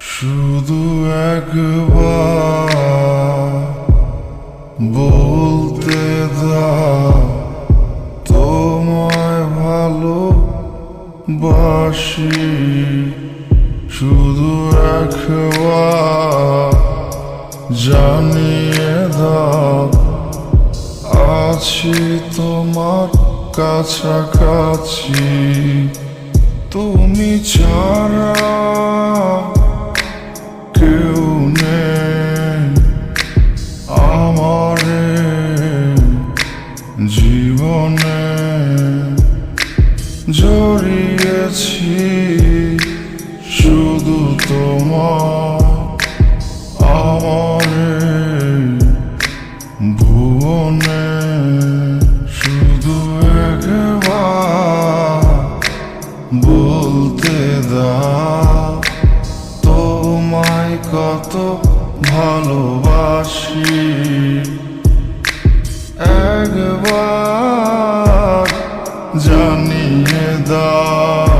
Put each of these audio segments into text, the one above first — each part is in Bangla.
শুধু একবার বলতে দাও তোমায় ভালো বাসি শুধু একবার জানিয়ে দাও আছি তোমার কাছাকাছি। তুমি ছাড়া কেউ নেই। আমারে জীবনে জড়িয়েছি শুধু তোমার ভালোবাসি। একবার জানিয়ে দাও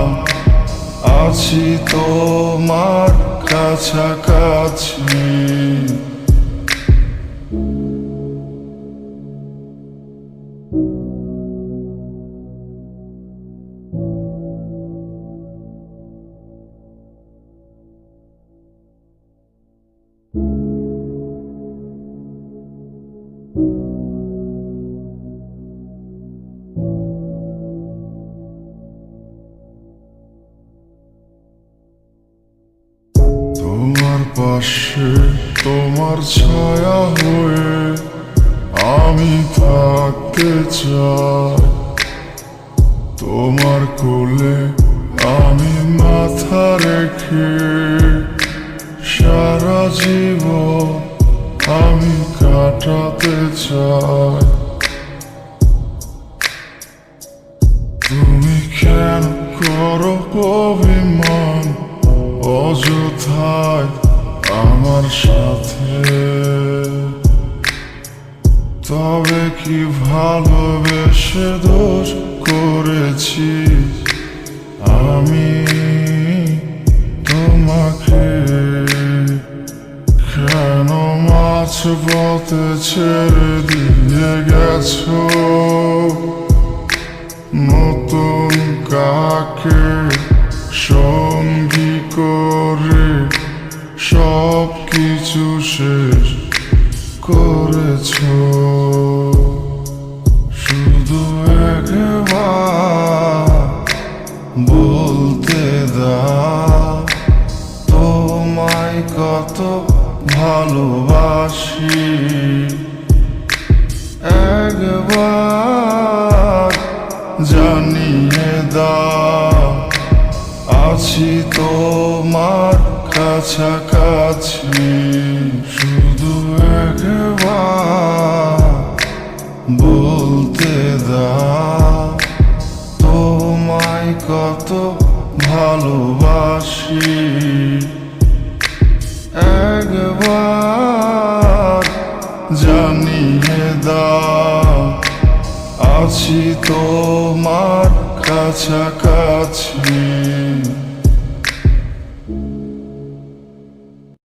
আছি তোমার কাছাকাছি। পাশে তোমার ছায়া হয়ে আমি থাকতে চাই। তোমার কোলে আমি মাথা রেখে সারা জীবন আমি কাটাতে চাই। তুমি কেন করো অভিমান? অযথায় আমার সাথে। তবে কি ভালোবেসে দোষ করেছি আমি তোমাকে কেন মাছ পথে ছেড়ে দিয়ে গেছো? নতুন কাকে সঙ্গী করেছ? শুধু একবার বলতে দাও তোমায় কত ভালোবাসি। একবার জানিয়ে দাও আছি তোমার কাছাকাছি। কত ভালোবাসি। একবার জানিয়ে দাও আছি তোমার কাছাকাছি।